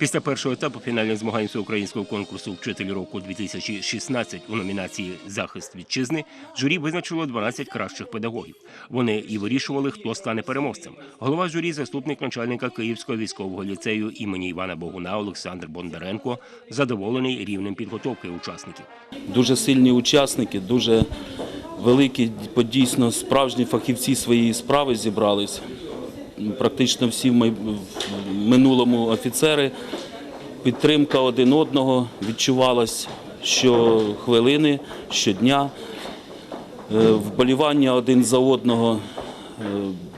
Після першого етапу фінальних змагань всеукраїнського конкурсу Вчитель року 2016 у номінації Захист вітчизни журі визначило 12 кращих педагогів. Вони і вирішували, хто стане переможцем. Голова журі, заступник начальника Київського військового ліцею імені Івана Богуна Олександр Бондаренко задоволений рівнем підготовки учасників. Дуже сильні учасники, дуже великі, дійсно справжні фахівці своєї справи зібрались. Практично всі в минулому офіцери. Підтримка один одного відчувалась щохвилини, щодня. Е, Вболівання один за одного, е,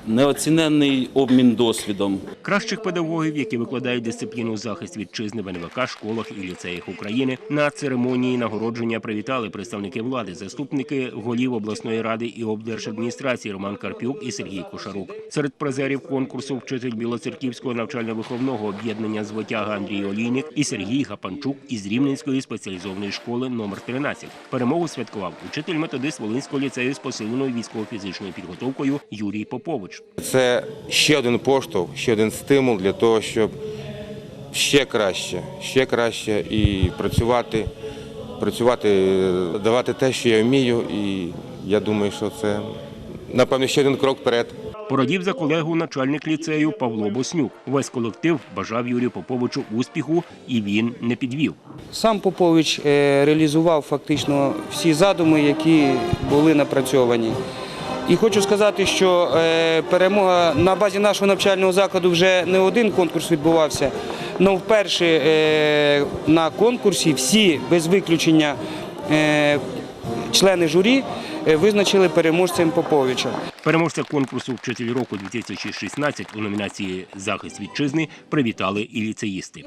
неоціненний обмін досвідом. Кращих педагогів, які викладають дисципліну захист вітчизни в НВК, школах і ліцеях України, на церемонії нагородження привітали представники влади, заступники голів обласної ради і облдержадміністрації Роман Карпюк і Сергій Кошарук. Серед призерів конкурсу вчитель Білоцерківського навчально-виховного об'єднання «Звитяга» Андрій Олійник і Сергій Гапанчук із Рівненської спеціалізованої школи номер 13. Перемогу святкував учитель методист Волинського ліцею з посиленою військово-фізичною підготовкою Юрій Попович. Це ще один поштовх, ще один стимул для того, щоб ще краще, ще краще і працювати, працювати, давати те, що я вмію. І я думаю, що це напевно ще один крок вперед. Порадів за колегу начальник ліцею Павло Боснюк. Весь колектив бажав Юрію Поповичу успіху, і він не підвів. Сам Попович е, реалізував фактично всі задуми, які були напрацьовані. І хочу сказати, що е, перемога на базі нашого навчального закладу вже не один конкурс відбувався. але вперше е, на конкурсі всі без виключення е, члени журі визначили переможцем Поповича. Переможця конкурсу Вчитель року 2016 у номінації Захист вітчизни привітали і ліцеїсти.